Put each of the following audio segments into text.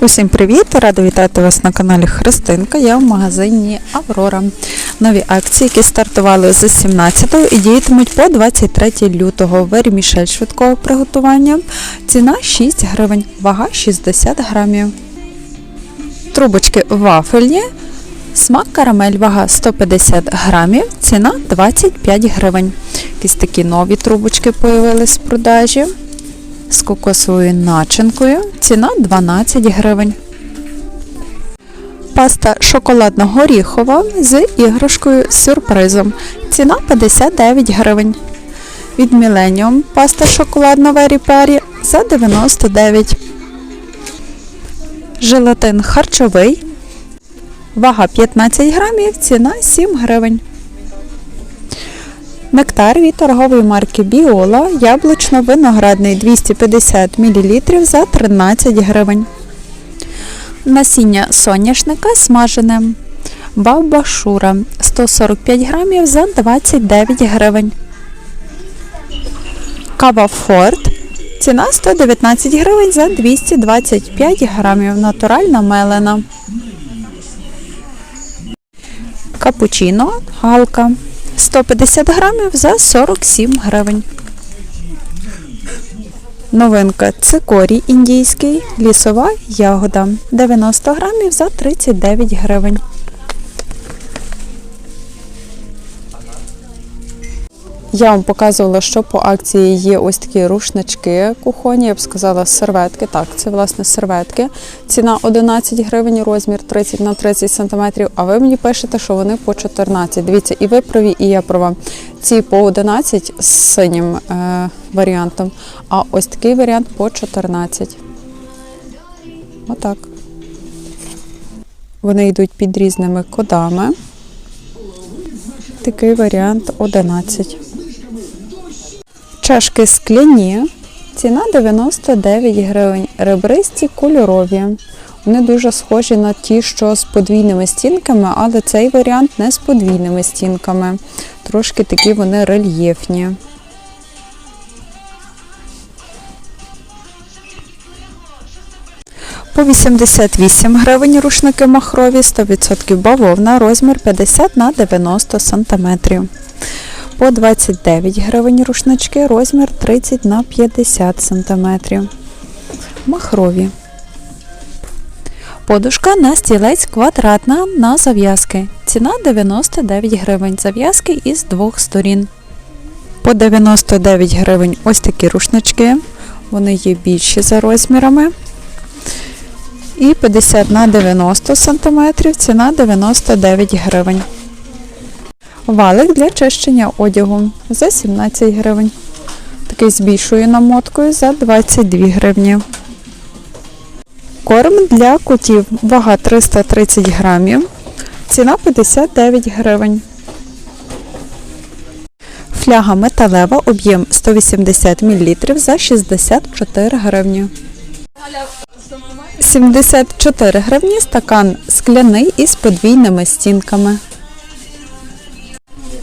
Усім привіт! Рада вітати вас на каналі Христинка. Я в магазині Аврора. Нові акції, які стартували з 17 і діятимуть по 23 лютого. Вермішель швидкого приготування. Ціна 6 гривень, вага 60 грамів. Трубочки вафельні. Смак карамель, вага 150 грамів, ціна 25 гривень. Якісь такі нові трубочки появились в продажі з кокосовою начинкою. Ціна 12 гривень. Паста шоколадно-горіхова з іграшкою з сюрпризом. Ціна 59 гривень. Від Millennium паста шоколадно Вері Пері за 99. Желатин харчовий. Вага 15 грамів, ціна 7 гривень. Нектар від торгової марки Біола яблучно-виноградний 250 мл за 13 гривень. Насіння соняшника смажене. Бавбашура 145 грамів за 29 гривень. Кава Форд. Ціна 119 гривень за 225 грамів. Натуральна мелена. Капучино галка 150 грамів за 47 гривень. Новинка цикорій індійський, лісова ягода 90 грамів за 39 гривень. Я вам показувала, що по акції є ось такі рушнички кухонні, я б сказала, серветки. Так, це власне серветки. Ціна 11 гривень, розмір 30 на 30 сантиметрів. А ви мені пишете, що вони по 14. Дивіться, і ви праві, і я права. Ці по 11 з синім е, варіантом, а ось такий варіант по 14. Отак. Вони йдуть під різними кодами. Такий варіант 11. Чашки скляні. Ціна 99 гривень. Ребристі кольорові. Вони дуже схожі на ті, що з подвійними стінками, але цей варіант не з подвійними стінками. Трошки такі вони рельєфні. По 88 гривень рушники махрові, 100% бавовна, розмір 50 на 90 см. По 29 гривень рушнички, розмір 30 на 50 см. Махрові. Подушка на стілець квадратна на зав'язки. Ціна 99 гривень. Зав'язки із двох сторін. По 99 гривень ось такі рушнички. Вони є більші за розмірами. І 50 на 90 см, ціна 99 гривень. Валик для чищення одягу за 17 гривень. Такий з більшою намоткою за 22 гривні. Корм для котів. Вага 330 грамів. Ціна 59 гривень. Фляга металева, об'єм 180 мл за 64 гривні. 74 гривні стакан скляний із подвійними стінками.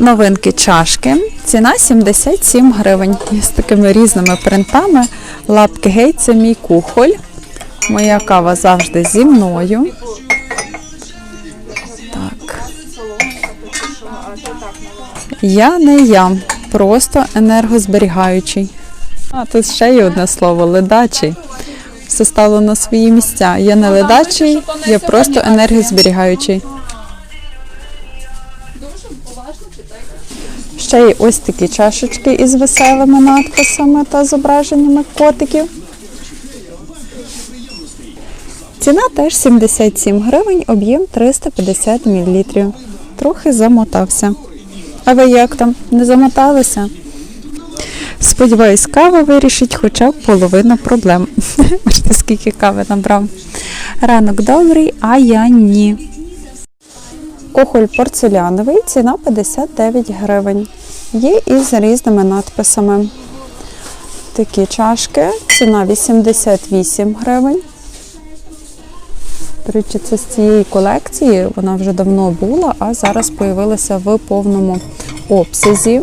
Новинки чашки. Ціна 77 гривень. З такими різними принтами. Лапки гей це мій кухоль. Моя кава завжди зі мною. Так. Я не я, просто енергозберігаючий. А тут ще є одне слово ледачий. Все стало на свої місця. Я не ледачий, я просто енергозберігаючий. Ще є ось такі чашечки із веселими надписами та зображеннями котиків. Ціна теж 77 гривень, об'єм 350 мл. Трохи замотався. А ви як там? Не замоталися? Сподіваюсь, кава вирішить хоча б половину проблем. Бачите, скільки кави набрав. Ранок добрий, а я ні. Кухоль порцеляновий, ціна 59 гривень. Є із різними надписами. Такі чашки, ціна 88 гривень. До речі, це з цієї колекції, вона вже давно була, а зараз з'явилася в повному обсязі.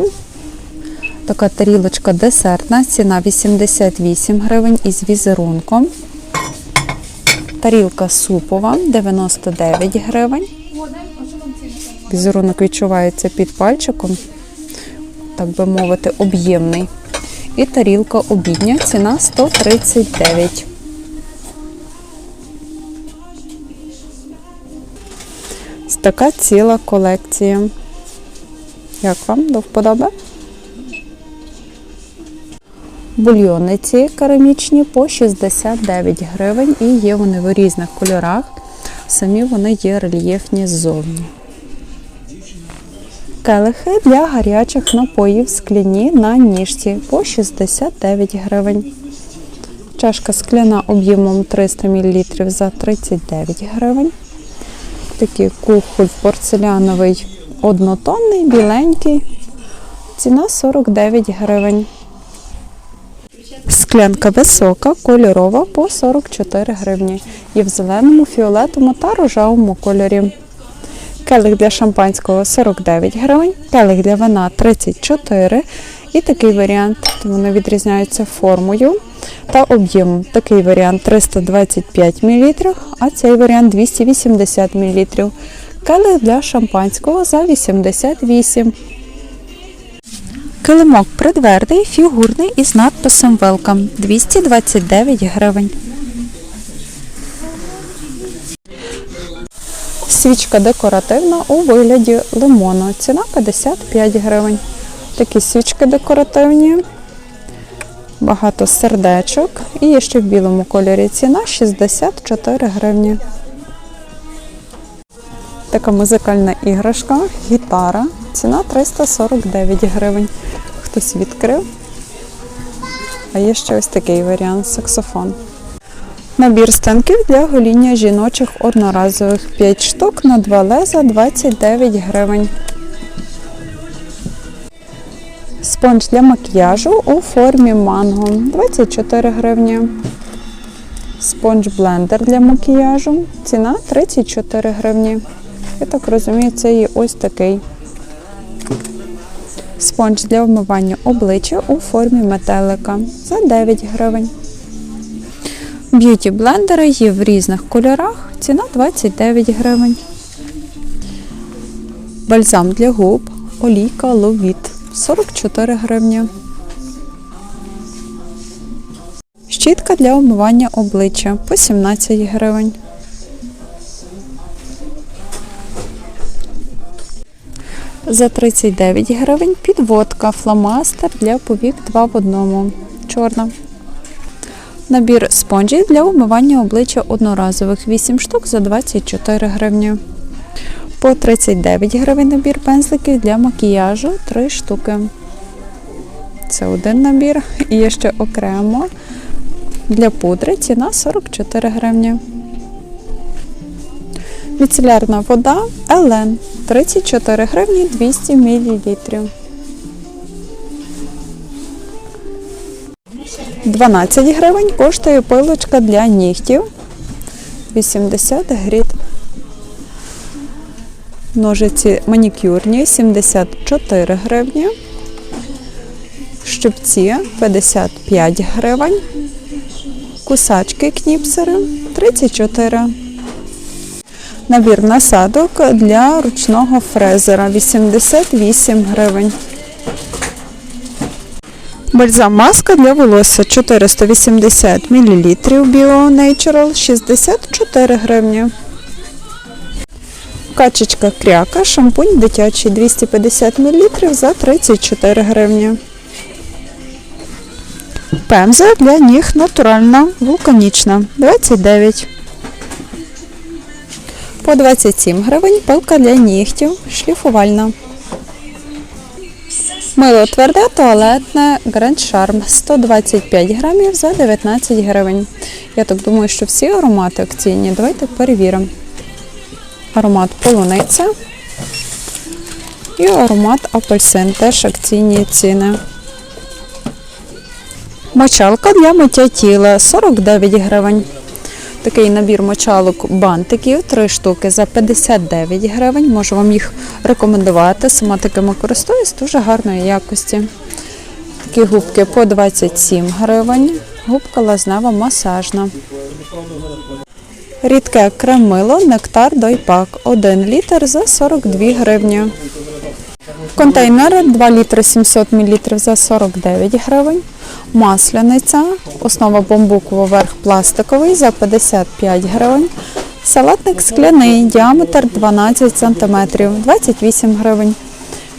Така тарілочка десертна, ціна 88 гривень із візерунком. Тарілка супова 99 гривень. Візерунок відчувається під пальчиком, так би мовити, об'ємний. І тарілка обідня, ціна 139. Ось така ціла колекція. Як вам до вподоби? Бульйониці керамічні по 69 гривень і є вони в різних кольорах. Самі вони є рельєфні ззовні. Келихи для гарячих напоїв скляні на ніжці по 69 гривень. Чашка скляна об'ємом 300 мл за 39 гривень. Такий кухоль порцеляновий однотонний, біленький. Ціна 49 гривень. Склянка висока, кольорова по 44 гривні. Є в зеленому, фіолетовому та рожевому кольорі. Келих для шампанського 49 гривень, келих для вина 34 і такий варіант, вони відрізняються формою та об'ємом. Такий варіант 325 мл, а цей варіант 280 мл. Келих для шампанського за 88 Килимок придвердий, фігурний із надписом Welcome 229 гривень. Свічка декоративна у вигляді лимону. Ціна 55 гривень. Такі свічки декоративні. Багато сердечок. І є ще в білому кольорі. Ціна 64 гривні. Така музикальна іграшка, гітара. Ціна 349 гривень. Хтось відкрив. А є ще ось такий варіант саксофон. Набір станків для гоління жіночих одноразових 5 штук на 2 леза 29 гривень. Спонж для макіяжу у формі манго 24 гривні. Спонж блендер для макіяжу. Ціна 34 гривні. Я так розумію, це є ось такий. Спонж для вмивання обличчя у формі метелика за 9 гривень. Б'юті блендери є в різних кольорах. Ціна 29 гривень. Бальзам для губ. Олійка Ловіт 44 гривні. Щітка для вмивання обличчя по 17 гривень. За 39 гривень підводка фломастер для повік 2 в одному. Чорна. Набір спонжів для умивання обличчя одноразових 8 штук за 24 гривні. По 39 гривень набір пензликів для макіяжу 3 штуки. Це один набір. І ще окремо для пудри ціна 44 гривні. Міцелярна вода Елен 34 гривні 200 мл. 12 гривень коштує пилочка для нігтів. 80 грит. Ножиці манікюрні 74 гривні. Щупці 55 гривень. Кусачки кніпсери 34. Набір насадок для ручного фрезера 88 гривень. Бальзам маска для волосся 480 мл Bio Natural 64 гривні. Качечка кряка, шампунь дитячий 250 мл за 34 гривні. Пемза для ніг натуральна, вулканічна 29. По 27 гривень пилка для нігтів шліфувальна. Мило тверде, туалетне Grand Charm 125 грамів за 19 гривень. Я так думаю, що всі аромати акційні. Давайте перевіримо. Аромат полуниця і аромат апельсин. Теж акційні ціни. Мочалка для миття тіла 49 гривень. Такий набір мочалок бантиків, 3 штуки за 59 гривень. Можу вам їх рекомендувати. Сама такими користуюсь, дуже гарної якості. Такі губки по 27 гривень. Губка лазнева масажна. Рідке кремило, нектар дойпак 1 літр за 42 гривні. Контейнер 2 літри 700 мл за 49 гривень. Масляниця, основа бамбукова, верх пластиковий за 55 гривень. Салатник скляний, діаметр 12 см, 28 гривень.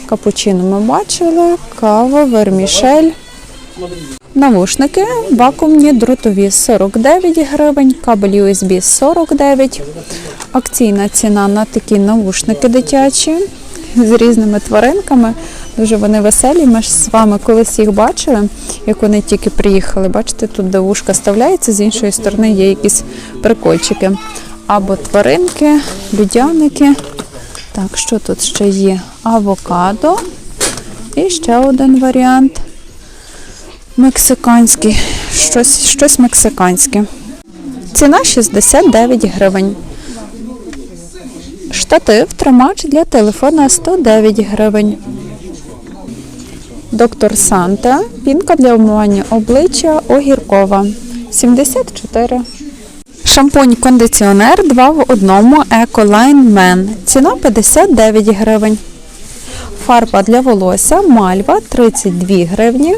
Капучино ми бачили, кава, вермішель. Навушники вакуумні дротові 49 гривень, кабель USB 49. Акційна ціна на такі навушники дитячі з різними тваринками. Дуже вони веселі. Ми ж з вами колись їх бачили, як вони тільки приїхали. Бачите, тут де вушка вставляється, з іншої сторони є якісь прикольчики. Або тваринки, людяники. Так, що тут ще є? Авокадо. І ще один варіант. Мексиканський. Щось, щось мексиканське. Ціна 69 гривень. Штатив тримач для телефона 109 гривень. Доктор Санта. Пінка для умивання обличчя огіркова 74. Шампунь кондиціонер 2 в 1 Ecoline Men. Ціна 59 гривень. Фарба для волосся Мальва 32 гривні.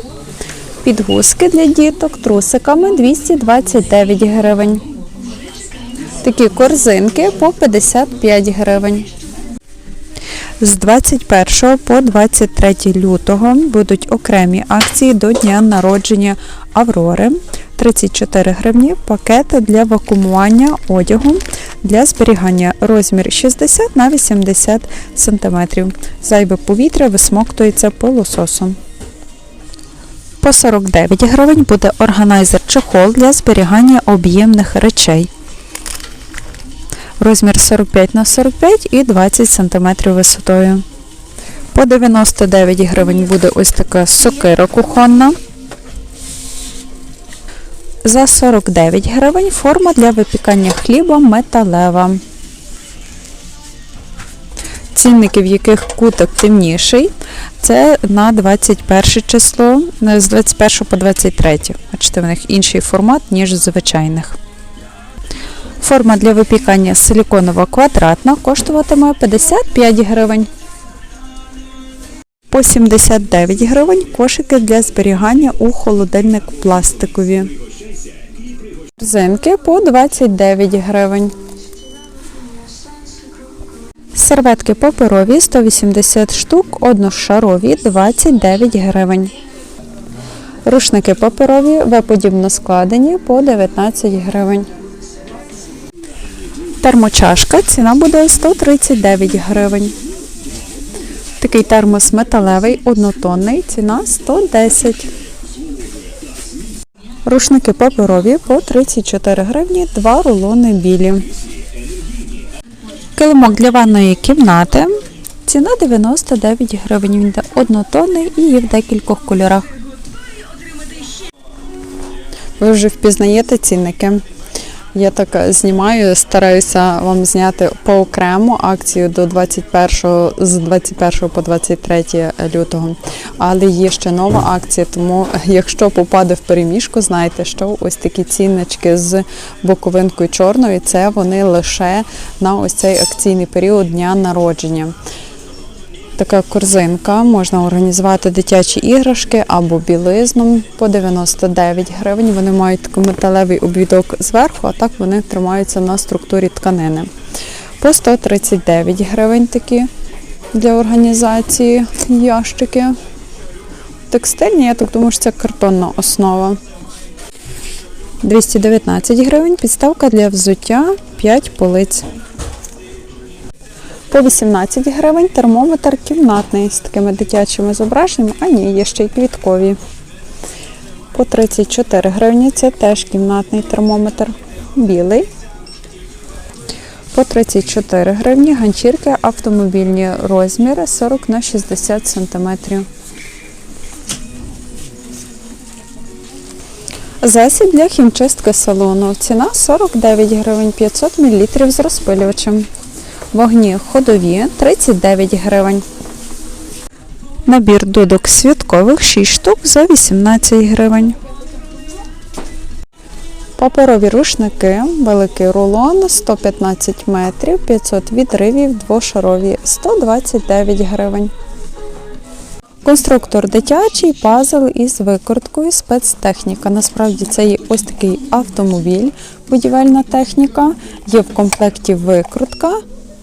Підгузки для діток трусиками 229 гривень. Такі корзинки по 55 гривень. З 21 по 23 лютого будуть окремі акції до дня народження Аврори. 34 гривні пакети для вакуумування одягу для зберігання розмір 60 на 80 см. Зайве повітря висмоктується пилососом. По 49 гривень буде органайзер чехол для зберігання об'ємних речей. Розмір 45 на 45 і 20 см висотою. По 99 гривень буде ось така сокира кухонна. За 49 гривень форма для випікання хліба металева. Цінники, в яких куток темніший, це на 21 число, з 21 по 23. Бачите, в них інший формат, ніж звичайних. Форма для випікання силіконова квадратна коштуватиме 55 гривень. По 79 гривень кошики для зберігання у холодильнику пластикові. Зимки по 29 гривень. Серветки паперові 180 штук, одношарові 29 гривень. Рушники паперові В-подібно складені по 19 гривень. Термочашка ціна буде 139 гривень. Такий термос металевий, однотонний, ціна 110. Рушники паперові по 34 гривні, два рулони білі. Килимок для ванної кімнати. Ціна 99 гривень. Він однотонний і є в декількох кольорах. Ви вже впізнаєте цінники. Я так е, знімаю, стараюся вам зняти по окремо акцію до 21 з 21 по 23 лютого. Але є ще нова акція, тому якщо попаде в переміжку, знайте, що ось такі ціннички з боковинкою чорною, це вони лише на ось цей акційний період дня народження. Така корзинка, можна організувати дитячі іграшки або білизну по 99 гривень. Вони мають такий металевий обвідок зверху, а так вони тримаються на структурі тканини. По 139 гривень такі для організації ящики. Текстильні, я так думаю, що це картонна основа. 219 гривень, підставка для взуття 5 полиць. По 18 гривень термометр кімнатний з такими дитячими зображеннями, а ні, є ще й квіткові. По 34 гривні це теж кімнатний термометр білий. По 34 гривні ганчірки автомобільні розміри 40 на 60 см. Засіб для хімчистки салону. Ціна 49 гривень 500 мл з розпилювачем. Вогні ходові 39 гривень. Набір дудок святкових 6 штук за 18 гривень. Паперові рушники, великий рулон 115 метрів, 500 відривів, двошарові 129 гривень. Конструктор дитячий, пазл із викруткою, спецтехніка. Насправді це є ось такий автомобіль, будівельна техніка. Є в комплекті викрутка.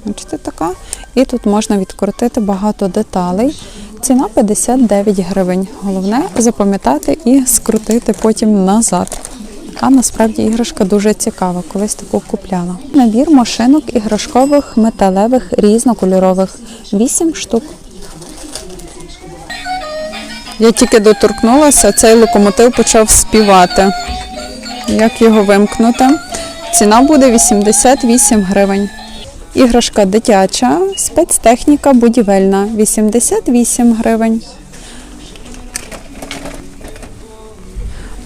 Бачите, така. І тут можна відкрутити багато деталей. Ціна 59 гривень. Головне запам'ятати і скрутити потім назад. А насправді іграшка дуже цікава, колись таку купляла. Набір машинок іграшкових, металевих, різнокольорових. 8 штук. Я тільки доторкнулася, цей локомотив почав співати. Як його вимкнути? Ціна буде 88 гривень. Іграшка дитяча, спецтехніка будівельна 88 гривень.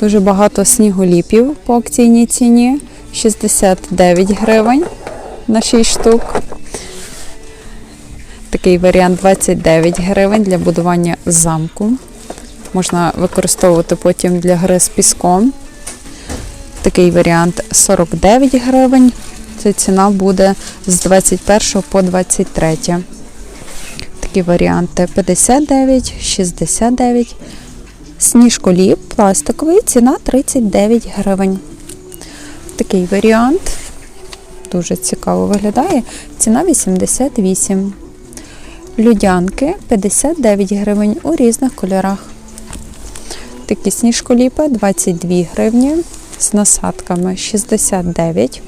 Дуже багато сніголіпів по акційній ціні 69 гривень на 6 штук. Такий варіант 29 гривень для будування замку. Можна використовувати потім для гри з піском. Такий варіант 49 гривень. Ця ціна буде з 21 по 23. Такі варіанти 59, 69. Сніжколіп пластиковий, ціна 39 гривень. Такий варіант дуже цікаво виглядає. Ціна 88. Людянки 59 гривень у різних кольорах. Такі сніжколіпи 22 гривні з насадками 69.